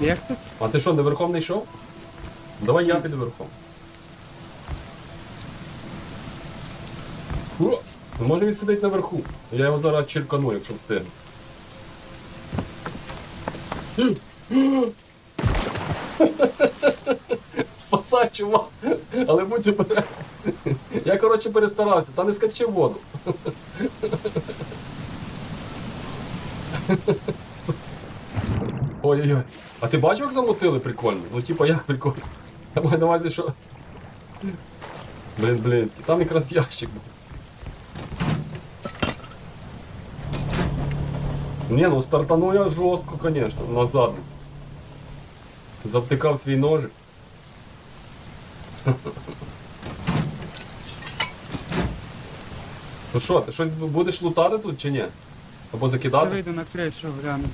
Є хтось? А ти що, не верхом не йшов? Давай я піду верхом. Ну може він сидить наверху. Я його зараз черкану, якщо встигну. Спасай, чувак! Але будь обережний. Я, коротше, перестарався, та не скачи в воду. Ой-ой-ой. А ти бачив, як замотили прикольно? Ну типа як прикольно? Я маю на увазі, що. Блін, блінський, там якраз ящик був. Ні, ну стартанув я жорстко, звісно, на задниці. Завтикав свій ножик. Ну що, ти щось будеш лутати тут чи ні? Або Я вийду на кришу, гляну.